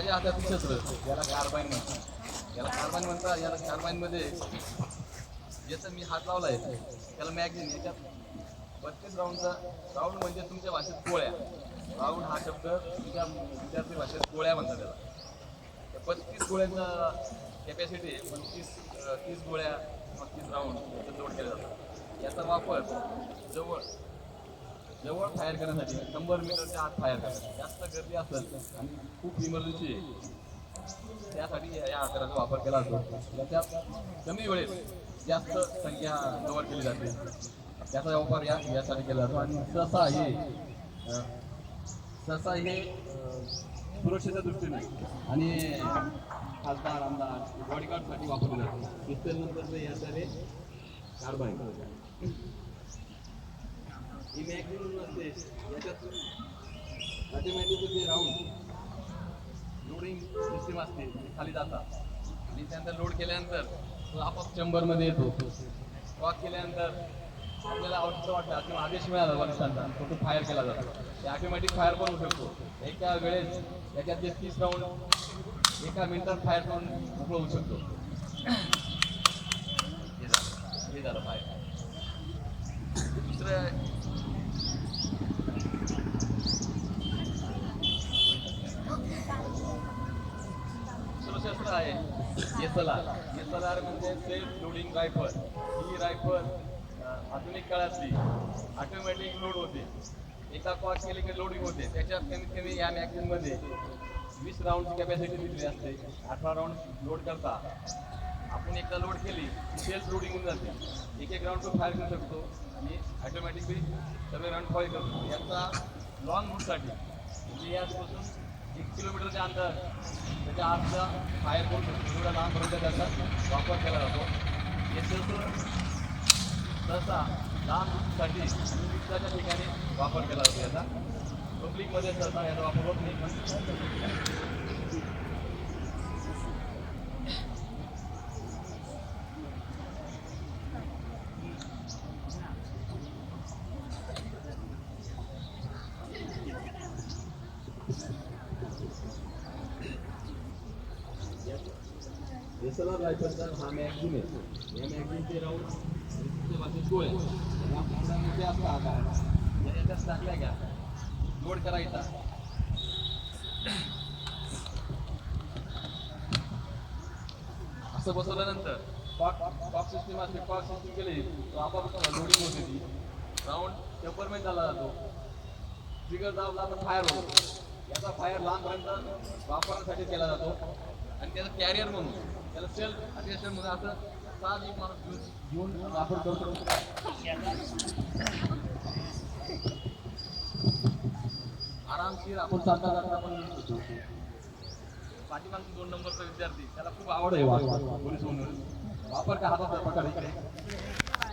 माझ्या हातात शस्त्र याला कार्बाईन म्हणतात. याला कार्बाईन म्हणतात याला कार्बाईनमध्ये याचा मी हात लावलाय त्याला मॅगझिन याच्यात. बत्तीस राऊंडचा राऊंड म्हणजे तुमच्या भाषेत पोळ्या राऊंड हा शब्द तुमच्या विद्यार्थी भाषेत पोळ्या म्हणतात त्याला. बत्तीस गोळ्यांचा कॅपॅसिटी आहे. पंचवीस तीस गोळ्या पस्तीस राऊंड याचं लोड केलं जातं. याचा वापर जवळ जवळ फायर करण्यासाठी शंभर मीटरच्या आत फायर करण्यासाठी. जास्त गर्दी असेल आणि खूप इमर्जन्सी आहे. त्यासाठी या या आकाराचा वापर केला जातो. त्यात कमी वेळेत जास्त संख्या कव्हर केली जाते. त्याचा वापर या यासाठी केला जातो. आणि सहसा हे सहसा हे सुरक्षेच्या दृष्टीने आणि खासदार आमदार बॉडीगार्डसाठी वापरले जाते. पिस्तलनंतर याचा याद्वारे ही मॅक्झिमम नसते याच्यात ऑटोमॅटिक जे राऊंड लोडिंग सिस्टीम असते खाली जातात. आणि त्यानंतर लोड केल्यानंतर तो आपोआप चेंबरमध्ये येतो. वॉक केल्यानंतर आपल्याला आवडतं वाटतं किंवा आदेश मिळाला पाकिस्तानचा. तो तो फायर केला जातो. ते ऑटोमॅटिक फायर पण होऊ शकतो. एका वेळेस त्याच्यात जे तीस राऊंड एका मिनिटात फायर करून मोकळं होऊ शकतो. हे झालं. हे झालं फायर. दुसरं दुसरं शस्त्र आहे. एसएलआर एसएलआर म्हणजे सेल्फ लोडिंग रायफल ही रायफल आधुनिक काळातली ऑटोमॅटिक लोड होते. एका कॉस्ट केली की लोडिंग होते. त्याच्यात कमीत कमी या मॅगझिनमध्ये वीस राऊंड कॅपॅसिटी दिली असते. अठरा राऊंड लोड करता. आपण एकदा लोड केली सेल्फ लोडिंग होऊन जाते. एक एक राऊंड तो फायर करू शकतो. आणि ऑटोमॅटिकली सगळे राऊंड फायर करतो. याचा लॉंग रूटसाठी म्हणजे याचपासून एक किलोमीटरच्या अंतर त्याच्या आतचा फायर करू शकतो एवढा लांब पर्यंत त्याचा वापर केला जातो. हे सहसा सहसा लांब युद्धाच्या ठिकाणी वापर केला जातो याचा. पब्लिकमध्ये सहसा याचा वापर होत नाही. एसएलआर रायफलचा हा मॅगझिन आहे या मॅगझिनचे राऊंड तुमच्या भाषेत गोळे या मोठ्या असतात आकार या याच्यात टाकल्या घ्या लोड करायचा असं बसवल्यानंतर पॉक पॉक सिस्टीम असते पॉक सिस्टीम केली तर आपाप लोडिंग होते ती राऊंड टेम्परमेंट झाला जातो ट्रिगर दाबला तर फायर होतो याचा फायर लहानपर्यंत वापरण्यासाठी केला जातो आणि त्याचा कॅरियर म्हणून त्याला सेल्फ अटेन्शन म्हणून असं माणूस घेऊन घेऊन वापर करतो. आरामशीर आपण चालता जाता आपण शकतो पाठीमागचा दोन नंबरचा विद्यार्थी त्याला खूप आवड आहे. वापर वापर का हातात पकड इकडे.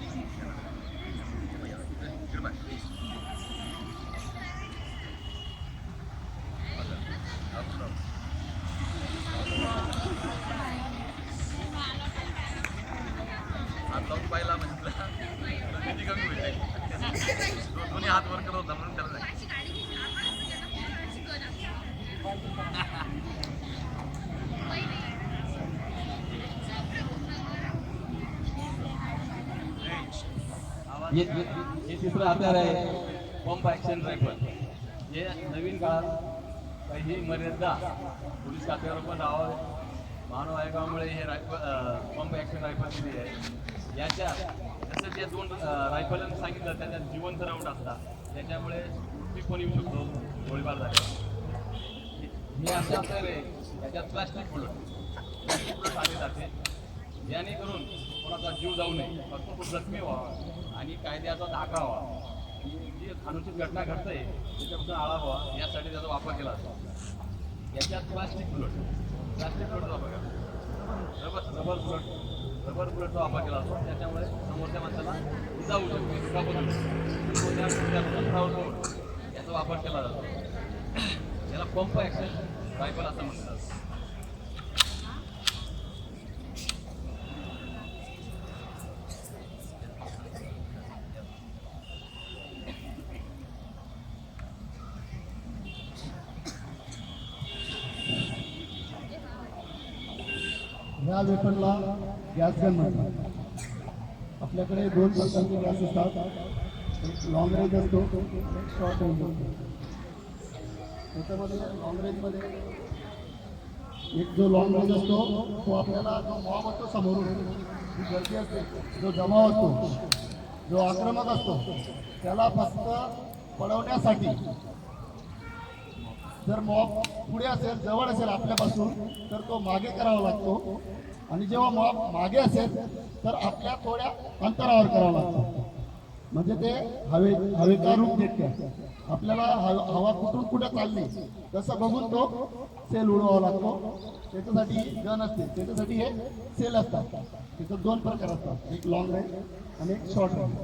Thank you. तिसरं हत्यार आहे. पंप ॲक्शन रायफल हे नवीन काळात काही मर्यादा पोलीस खात्यावर पण राहावं मानव आयोगामुळे हे रायफल पंप ॲक्शन रायफल दिली आहे. याच्या जसं त्या दोन रायफलांनी सांगितलं त्याच्यात जिवंत राऊंड असतात त्याच्यामुळे मृत्यू पण येऊ शकतो. गोळीबार झाल्यावर. हे असं हत्यार आहे. त्याच्यात प्लास्टिक बुलेट प्लास्टिक बुलेट आले जाते. जेणेकरून कोणाचा जीव जाऊ नये. फक्त तो जखमी व्हावा. आणि कायद्याचा धाका व्हावा आणि जी अनुचित घटना घडते त्याच्यापासून आळा व्हावा. यासाठी त्याचा वापर केला जातो. याच्यात प्लास्टिक बुलेट प्लास्टिक बुलेटचा वापर रबर रबर बुलेट रबर बुलेटचा वापर केला जातो. त्याच्यामुळे समोरच्या माणसाला इजा होऊ शकते. दुखापत होऊ याचा वापर केला जातो. याला पंप ॲक्सेस रायफल असं म्हणतात. ह्या वेपनला गॅस गन म्हणतात. आपल्याकडे दोन प्रकारचे गॅस असतात. एक लॉंग रेंज असतो एक शॉर्ट रेंज असतो. त्याच्यामध्ये लॉंग रेंजमध्ये एक जो लॉंग रेंज असतो तो आपल्याला जो मॉब असतो समोरून जी गर्दी असते जो जमाव असतो जो आक्रमक असतो त्याला फक्त पळवण्यासाठी जर मॉब पुढे असेल जवळ असेल आपल्यापासून तर तो मागे करावा लागतो. आणि जेव्हा मॉब मागे असेल तर आपल्या थोड्या अंतरावर करावा लागतो. म्हणजे ते हवे हवेचा रूप देते. आपल्याला हवा कुठून कुठे चालली तसं बघून तो सेल उडवावा लागतो. त्याच्यासाठी गन असते. त्याच्यासाठी हे सेल असतात. त्याचं दोन प्रकार असतात. एक लॉंग रेंज आणि एक शॉर्ट रेंज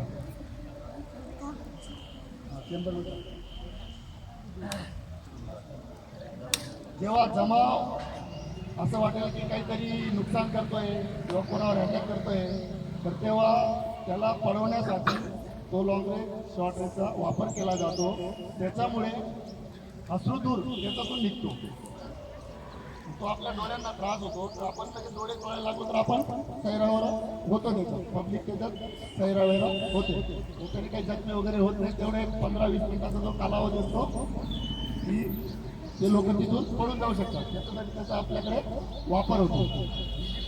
शंभर जेव्हा जमाव असं वाटेल की काहीतरी नुकसान करतोय किंवा कोणावर अटॅक करतोय तर तेव्हा त्याला पळवण्यासाठी तो लॉंग रेंज शॉर्ट रेंजचा वापर केला जातो. त्याच्यामुळे अश्रुधूर त्याच्यातून निघतो. तो आपल्या डोळ्यांना त्रास होतो तर आपण त्याचे डोळे डोळ्याला लागलो तर आपण सैरावर होतो त्याचं पब्लिक त्याच्यात सैरावेरा होते. त्याने काही जखमी वगैरे होत नाही तेवढे पंधरा वीस मिनिटाचा जो कालावधी असतो की ते लोक तिथून पळून जाऊ शकतात. त्याच्यासाठी त्याचा आपल्याकडे वापर होतो.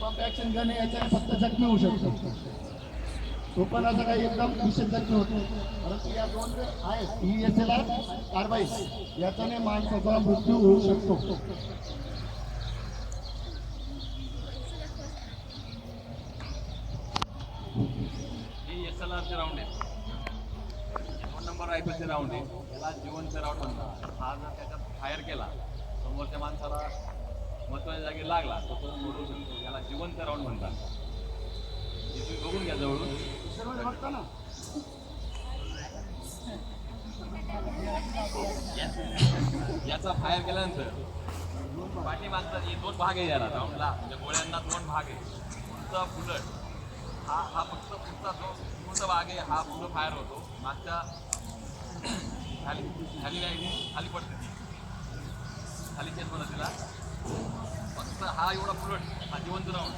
पंप ॲक्शन गन याच्याने फक्त जखमी होऊ शकतो तो पण असं काही एकदम विशेष जखमी होतो. परंतु या दोन आहेत ही एस एल आर कारवाई याच्याने माणसाचा मृत्यू होऊ शकतो. हे एस एल आरचे राऊंड आहेत. नंबर रायफलचे राऊंड आहे. याला जिवंत राऊंड म्हणतात. हा जर त्याच्यात फायर केला समोरच्या माणसाला महत्त्वाच्या जागी लागला तर तो मोडू शकतो. याला जिवंत राऊंड म्हणतात. तुम्ही बघून घ्या जवळून. याचा फायर केल्यानंतर पाठी मागचा हे दोन भाग आहे याला राऊंडला म्हणजे गोळ्यांना दोन भाग आहे. पुढचा बुलट हा हा फक्त पुढचा जो पुढचा भाग आहे हा पुढं फायर होतो. मागच्या खाली खाली नाही खाली पडते ती खाली चेन म्हणत तिला फक्त हा एवढा बुलट हा जिवंत राऊंड